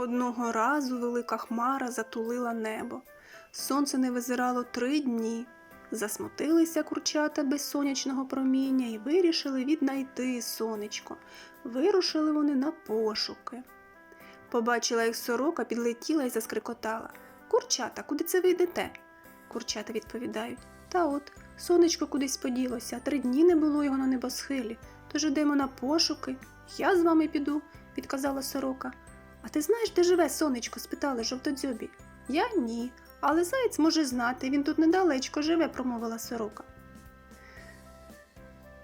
Одного разу велика хмара затулила небо. Сонце не визирало три дні. Засмутилися курчата без сонячного проміння і вирішили віднайти сонечко. Вирушили вони на пошуки. Побачила їх сорока, підлетіла і заскрикотала. Курчата, куди це ви йдете? Курчата відповідають. Та от, сонечко кудись поділося, три дні не було його на небосхилі. Тож ідемо на пошуки. Я з вами піду, підказала сорока. А ти знаєш, де живе сонечко? спитали жовтодзьобі. Я ні, але заєць може знати, він тут недалечко живе, промовила сорока.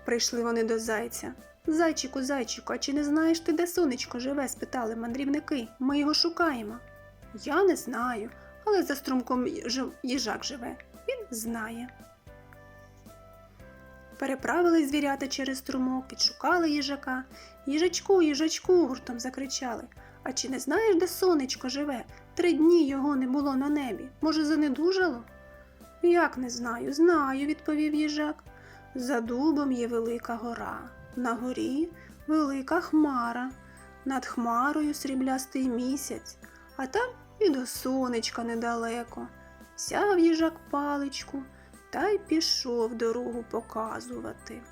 Прийшли вони до зайця. Зайчику, зайчику, а чи не знаєш ти, де сонечко живе? спитали мандрівники. Ми його шукаємо. Я не знаю, але за струмком їжак живе. Він знає. Переправили звірята через струмок, підшукали їжака. Їжачку, їжачку, гуртом закричали. А чи не знаєш, де сонечко живе? Три дні його не було на небі. Може, занедужало? Як не знаю, знаю, відповів їжак. За дубом є велика гора. На горі велика хмара. Над хмарою сріблястий місяць, а там і до сонечка недалеко. Сяв їжак паличку та й пішов дорогу показувати.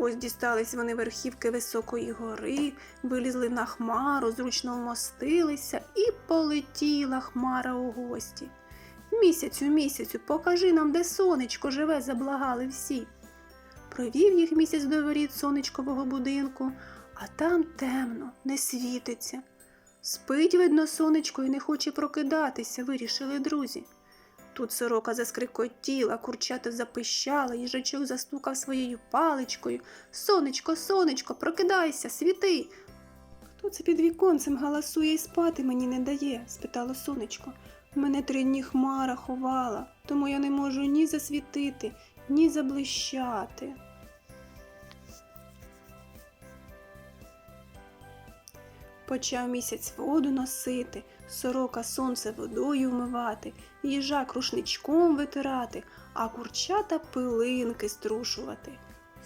Ось дістались вони верхівки високої гори, вилізли на хмару, зручно вмостилися, і полетіла хмара у гості. Місяцю, місяцю, покажи нам, де сонечко живе, заблагали всі. Провів їх місяць до воріт сонечкового будинку, а там темно, не світиться. Спить, видно, сонечко і не хоче прокидатися, вирішили друзі. Тут сорока заскрикотіла, курчата запищала, їжачок застукав своєю паличкою. Сонечко, сонечко, прокидайся, світи. Хто це під віконцем галасує і спати мені не дає? спитало сонечко. Мене три дні хмара ховала, тому я не можу ні засвітити, ні заблищати. Почав місяць воду носити, сорока сонце водою вмивати, їжак рушничком витирати, а курчата пилинки струшувати.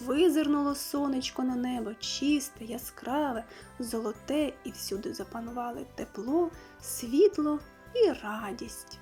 Визирнуло сонечко на небо, чисте, яскраве, золоте, і всюди запанували тепло, світло і радість.